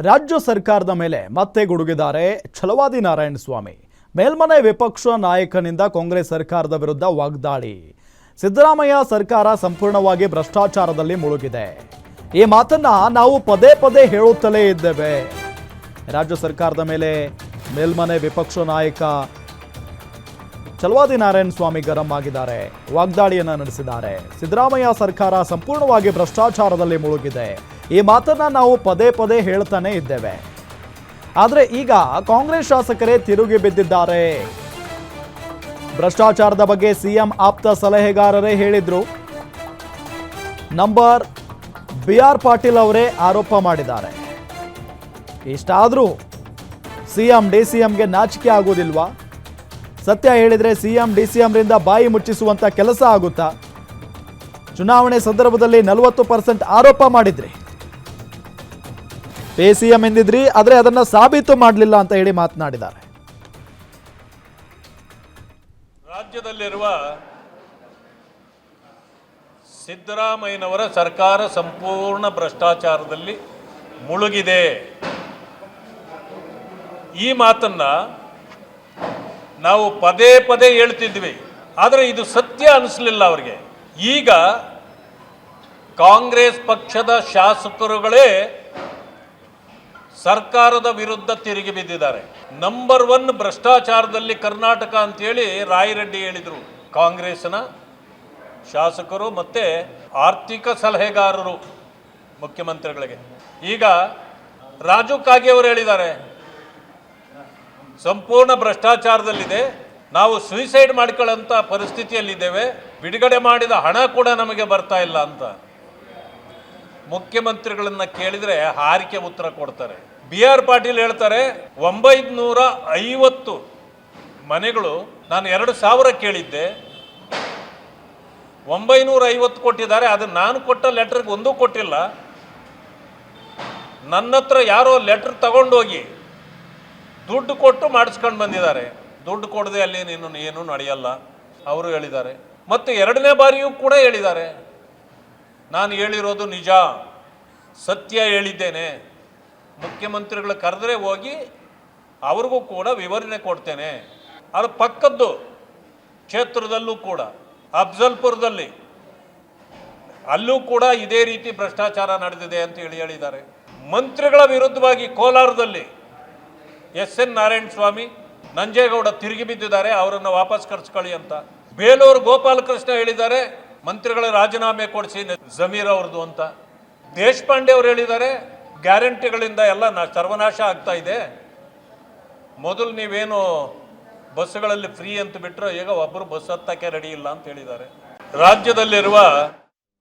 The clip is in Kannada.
ರಾಜ್ಯ ಸರ್ಕಾರದ ಮೇಲೆ ಮತ್ತೆ ಗುಡುಗಿದ್ದಾರೆ ಛಲವಾದಿ ನಾರಾಯಣ ಸ್ವಾಮಿ. ಮೇಲ್ಮನೆ ವಿಪಕ್ಷ ನಾಯಕನಿಂದ ಕಾಂಗ್ರೆಸ್ ಸರ್ಕಾರದ ವಿರುದ್ಧ ವಾಗ್ದಾಳಿ. ಸಿದ್ದರಾಮಯ್ಯ ಸರ್ಕಾರ ಸಂಪೂರ್ಣವಾಗಿ ಭ್ರಷ್ಟಾಚಾರದಲ್ಲಿ ಮುಳುಗಿದೆ. ಈ ಮಾತನ್ನ ನಾವು ಪದೇ ಪದೇ ಹೇಳುತ್ತಲೇ ಇದ್ದೇವೆ. ರಾಜ್ಯ ಸರ್ಕಾರದ ಮೇಲೆ ಮೇಲ್ಮನೆ ವಿಪಕ್ಷ ನಾಯಕ ಚಲವಾದಿ ನಾರಾಯಣ ಸ್ವಾಮಿ ಗರಂ ಆಗಿದ್ದಾರೆ. ವಾಗ್ದಾಳಿಯನ್ನು ನಡೆಸಿದ್ದಾರೆ. ಸಿದ್ದರಾಮಯ್ಯ ಸರ್ಕಾರ ಸಂಪೂರ್ಣವಾಗಿ ಭ್ರಷ್ಟಾಚಾರದಲ್ಲಿ ಮುಳುಗಿದೆ. ಈ ಮಾತನ್ನ ನಾವು ಪದೇ ಪದೇ ಹೇಳ್ತಾನೆ ಇದ್ದೇವೆ. ಆದರೆ ಈಗ ಕಾಂಗ್ರೆಸ್ ಶಾಸಕರೇ ತಿರುಗಿ ಬಿದ್ದಿದ್ದಾರೆ. ಭ್ರಷ್ಟಾಚಾರದ ಬಗ್ಗೆ ಸಿಎಂ ಆಪ್ತ ಸಲಹೆಗಾರರೇ ಹೇಳಿದ್ರು. ನಂಬರ್ ಬಿ ಆರ್ ಪಾಟೀಲ್ ಅವರೇ ಆರೋಪ ಮಾಡಿದ್ದಾರೆ. ಇಷ್ಟಾದರೂ ಸಿಎಂ ಡಿ ಸಿಎಂಗೆ ನಾಚಿಕೆ ಆಗೋದಿಲ್ವಾ ಸತ್ಯ ಹೇಳಿದ್ರೆ ಸಿಎಂ ಡಿ ರಿಂದ ಬಾಯಿ ಮುಚ್ಚಿಸುವಂತ ಕೆಲಸ ಆಗುತ್ತಾ? ಚುನಾವಣೆ ಸಂದರ್ಭದಲ್ಲಿ ನಲವತ್ತು ಪರ್ಸೆಂಟ್ ಆರೋಪ ಮಾಡಿದ್ರಿ ಪೇ ಸಿಎಂ ಎಂದಿದ್ರಿ, ಆದರೆ ಅದನ್ನು ಸಾಬೀತು ಮಾಡಲಿಲ್ಲ ಅಂತ ಹೇಳಿ ಮಾತನಾಡಿದ್ದಾರೆ. ರಾಜ್ಯದಲ್ಲಿರುವ ಸಿದ್ದರಾಮಯ್ಯನವರ ಸರ್ಕಾರ ಸಂಪೂರ್ಣ ಭ್ರಷ್ಟಾಚಾರದಲ್ಲಿ ಮುಳುಗಿದೆ. ಈ ಮಾತನ್ನು ನಾವು ಪದೇ ಪದೇ ಹೇಳ್ತಿದ್ವಿ, ಆದರೆ ಇದು ಸತ್ಯ ಅನಿಸ್ಲಿಲ್ಲ ಅವರಿಗೆ. ಈಗ ಕಾಂಗ್ರೆಸ್ ಪಕ್ಷದ ಶಾಸಕರುಗಳೇ ಸರ್ಕಾರದ ವಿರುದ್ಧ ತಿರುಗಿ ಬಿದ್ದಿದ್ದಾರೆ. ನಂಬರ್ ಒನ್ ಭ್ರಷ್ಟಾಚಾರದಲ್ಲಿ ಕರ್ನಾಟಕ ಅಂತೇಳಿ ರಾಯರೆಡ್ಡಿ ಹೇಳಿದರು. ಕಾಂಗ್ರೆಸ್ನ ಶಾಸಕರು ಮತ್ತು ಆರ್ಥಿಕ ಸಲಹೆಗಾರರು ಮುಖ್ಯಮಂತ್ರಿಗಳಿಗೆ. ಈಗ ರಾಜು ಕಾಗೆ ಅವರು ಹೇಳಿದ್ದಾರೆ, ಸಂಪೂರ್ಣ ಭ್ರಷ್ಟಾಚಾರದಲ್ಲಿದೆ, ನಾವು ಸುಯಿಸೈಡ್ ಮಾಡ್ಕೊಳ್ಳೋಂಥ ಪರಿಸ್ಥಿತಿಯಲ್ಲಿದ್ದೇವೆ, ಬಿಡುಗಡೆ ಮಾಡಿದ ಹಣ ಕೂಡ ನಮಗೆ ಬರ್ತಾ ಇಲ್ಲ ಅಂತ. ಮುಖ್ಯಮಂತ್ರಿಗಳನ್ನು ಕೇಳಿದರೆ ಹಾರಿಕೆ ಉತ್ತರ ಕೊಡ್ತಾರೆ. ಬಿ ಆರ್ ಪಾಟೀಲ್ ಹೇಳ್ತಾರೆ ಒಂಬೈನೂರ ಐವತ್ತು ಮನೆಗಳು, ನಾನು ಎರಡು ಸಾವಿರ ಕೇಳಿದ್ದೆ. ಒಂಬೈನೂರ ಐವತ್ತು ಕೊಟ್ಟಿದ್ದಾರೆ ಅದು ನಾನು ಕೊಟ್ಟ ಲೆಟ್ರಿಗೆ ಒಂದೂ ಕೊಟ್ಟಿಲ್ಲ. ನನ್ನ ಹತ್ರ ಯಾರೋ ಲೆಟ್ರ್ ತಗೊಂಡೋಗಿ ದುಡ್ಡು ಕೊಟ್ಟು ಮಾಡಿಸ್ಕೊಂಡು ಬಂದಿದ್ದಾರೆ. ದುಡ್ಡು ಕೊಡದೆ ಅಲ್ಲಿ ನೀನು, ಏನು ನಡೆಯಲ್ಲ, ಅವರು ಹೇಳಿದ್ದಾರೆ. ಮತ್ತು ಎರಡನೇ ಬಾರಿಯೂ ಕೂಡ ಹೇಳಿದ್ದಾರೆ. ನಾನು ಹೇಳಿರೋದು ನಿಜ, ಸತ್ಯ ಹೇಳಿದ್ದೇನೆ. ಮುಖ್ಯಮಂತ್ರಿಗಳು ಕರೆದ್ರೆ ಹೋಗಿ ಅವ್ರಿಗೂ ಕೂಡ ವಿವರಣೆ ಕೊಡ್ತೇನೆ. ಅದು ಪಕ್ಕದ್ದು ಕ್ಷೇತ್ರದಲ್ಲೂ ಕೂಡ, ಅಫ್ಜಲ್ಪುರದಲ್ಲಿ ಅಲ್ಲೂ ಕೂಡ ಇದೇ ರೀತಿ ಭ್ರಷ್ಟಾಚಾರ ನಡೆದಿದೆ ಅಂತ ಹೇಳಿ ಹೇಳಿದ್ದಾರೆ. ಮಂತ್ರಿಗಳ ವಿರುದ್ಧವಾಗಿ ಕೋಲಾರದಲ್ಲಿ ಎಸ್ ಎನ್ ನಾರಾಯಣ ಸ್ವಾಮಿ ನಂಜೇಗೌಡ ತಿರುಗಿ ಬಿದ್ದಿದ್ದಾರೆ, ಅವರನ್ನು ವಾಪಸ್ ಕರ್ಸ್ಕೊಳ್ಳಿ ಅಂತ. ಬೇಲೂರು ಗೋಪಾಲಕೃಷ್ಣ ಹೇಳಿದ್ದಾರೆ, ಮಂತ್ರಿಗಳ ರಾಜೀನಾಮೆ ಕೊಡಿಸಿ ಜಮೀರ್ ಅವ್ರದ್ದು ಅಂತ. ದೇಶಪಾಂಡೆ ಅವರು ಹೇಳಿದ್ದಾರೆ ಗ್ಯಾರಂಟಿಗಳಿಂದ ಎಲ್ಲ ನಾ ಸರ್ವನಾಶ ಆಗ್ತಾ ಇದೆ. ಮೊದಲು ನೀವೇನು ಬಸ್ಸುಗಳಲ್ಲಿ ಫ್ರೀ ಅಂತ ಬಿಟ್ಟರೆ ಈಗ ಒಬ್ಬರು ಬಸ್ ಹತ್ತಕ್ಕೆ ರೆಡಿ ಇಲ್ಲ ಅಂತ ಹೇಳಿದ್ದಾರೆ. ರಾಜ್ಯದಲ್ಲಿರುವ